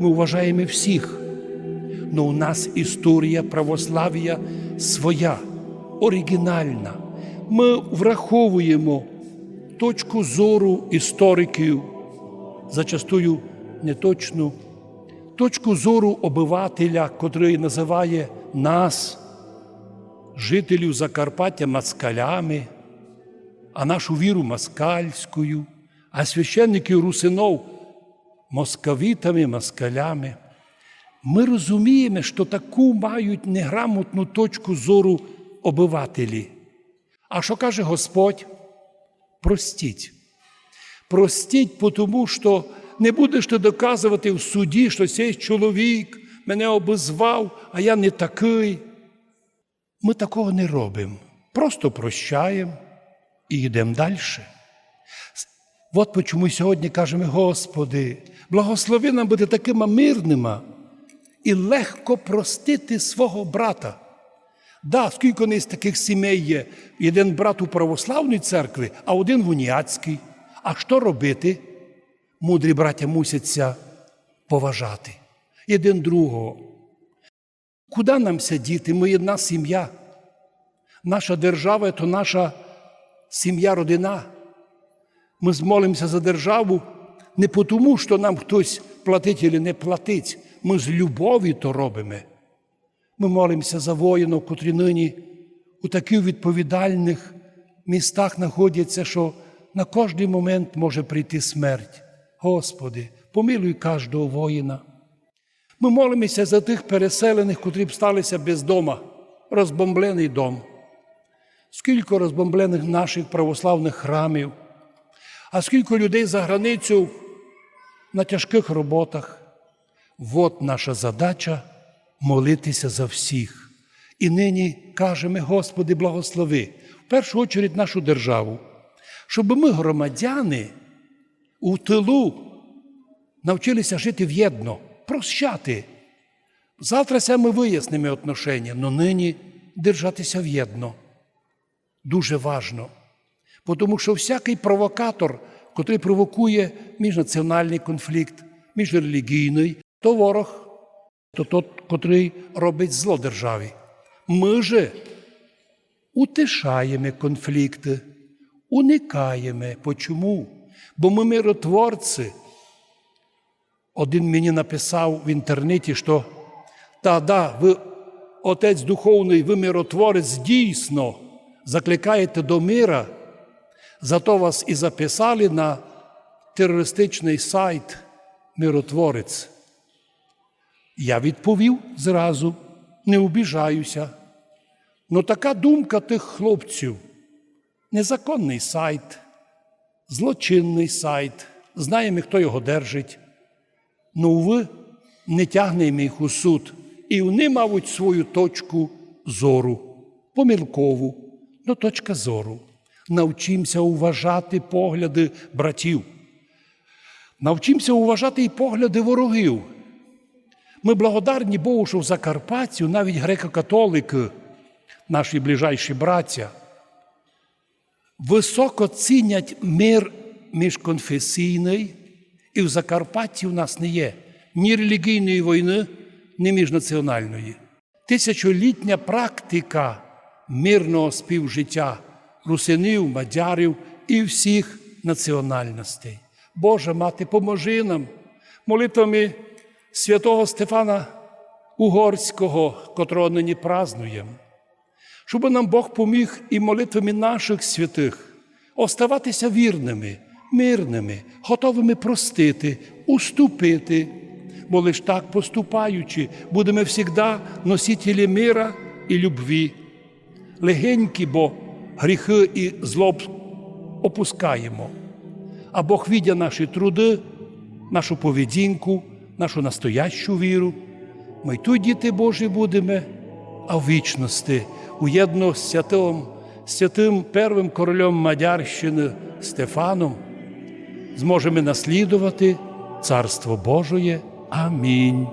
ми вважаємо всіх. Но у нас історія православ'я своя, оригінальна. Ми враховуємо точку зору істориків, зачастую неточну, точку зору обивателя, котрий називає нас, жителів Закарпаття, москалями, а нашу віру москальською, а священників русинов московитами, москалями. Ми розуміємо, що таку мають неграмотну точку зору обивателі. А що каже Господь? Простіть. Простіть, тому що не будеш ти доказувати в суді, що цей чоловік мене обізвав, а я не такий. Ми такого не робимо. Просто прощаємо і йдемо далі. От чому сьогодні кажемо, Господи, благослови нам бути такими мирними і легко простити свого брата. Да, скільки не з таких сімей є, один брат у православній церкві, а один в уніатській. А що робити? Мудрі браття мусяться поважати один другого. Куди нам сидіти? Ми одна сім'я. Наша держава то наша сім'я, родина. Ми змолимося за державу не тому, що нам хтось платить чи не платить. Ми з любові то робимо. Ми молимося за воїнів, котрі нині у таких відповідальних містах знаходяться, що на кожний момент може прийти смерть. Господи, помилуй кожного воїна. Ми молимося за тих переселених, котрі б сталися без дома, розбомблений дом. Скільки розбомблених наших православних храмів, а скільки людей за границю на тяжких роботах. От наша задача молитися за всіх. І нині кажемо, Господи, благослови, в першу очередь нашу державу, щоб ми, громадяни, у тилу навчилися жити в'єдно, прощати. Завтра це ми вияснимо отношення, але нині держатися в'єдно. Дуже важно. Тому що всякий провокатор, котрий провокує міжнаціональний конфлікт, міжрелігійний, то ворог, то тот, котрий робить зло державі. Ми же утишаємо конфлікти, уникаємо. Почому? Бо ми миротворці. Один мені написав в інтернеті, що та да, ви, отець духовний, ви миротворець дійсно закликаєте до мира, зато вас і записали на терористичний сайт Миротворець. Я відповів зразу, не обіжаюся. Ну така думка тих хлопців. Незаконний сайт, злочинний сайт, знаємо, хто його держить. Ну, ви не тягнемо їх у суд, і вони, мабуть, свою точку зору, помилкову, но точка зору. Навчимося уважати погляди братів. Навчимося уважати і погляди ворогів. Ми благодарні Богу, що в Закарпатті навіть греко-католики, наші ближайші браття, високо цінять мир міжконфесійний, і в Закарпатті у нас не є ні релігійної війни, ні міжнаціональної. Тисячолітня практика мирного співжиття русинів, мадярів і всіх національностей. Боже мати, поможи нам молитвами святого Стефана Угорського, котрого нині празнуємо, щоб нам Бог поміг і молитвами наших святих оставатися вірними, мирними, готовими простити, уступити, бо лиш так поступаючи, будемо завжди носителі мира і любві. Легенькі, бо гріхи і злоб опускаємо. А Бог видя наші труди, нашу поведінку, нашу настоящу віру. Ми й тут, діти Божі, будемо, а в вічності уєдно з святим, святим первим королем Мадярщини Стефаном зможемо наслідувати Царство Божоє. Амінь.